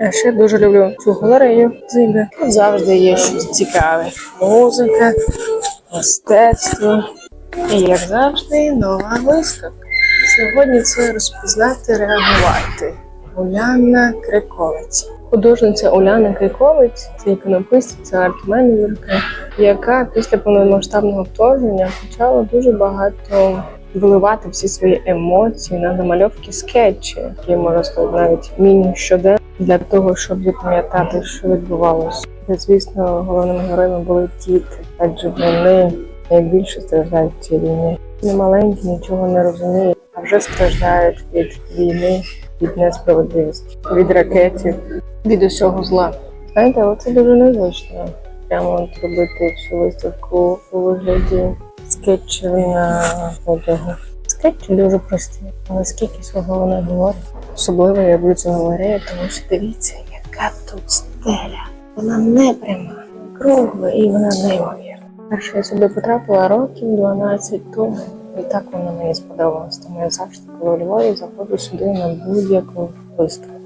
А ще дуже люблю цю галерею. Тут завжди є щось цікаве. Музика, мистецтво. І як завжди, нова виставка. Сьогодні це розпізнати, реагувати. Уляна Криковець. Художниця Уляна Криковець це іконописця, арт-менеджерка, яка після повномасштабного вторгнення почала дуже багато виливати всі свої емоції на намальовки скетчі, які можна сказати навіть міні щоденно для того, щоб запам'ятати, що відбувалося. І, звісно, головними героями були діти, адже вони найбільше страждають в цій війні. Вони маленькі, нічого не розуміють, а вже страждають від війни, від несправедливості, від ракетів, від усього зла. Знаєте, оце дуже незвично. Прямо от робити цю виставку у вигляді скетчів на одягу. Скетчі дуже прості, але скільки свого вони говорять. Особливо я люблю цю галерею, тому що дивіться, яка тут стеля. Вона не пряма, кругла і вона неймовірна. Перше я сюди потрапила років 12 тому. І так вона мені сподобалась. Тому я завжди, коли у Львові, заходжу сюди на будь-яку виставку.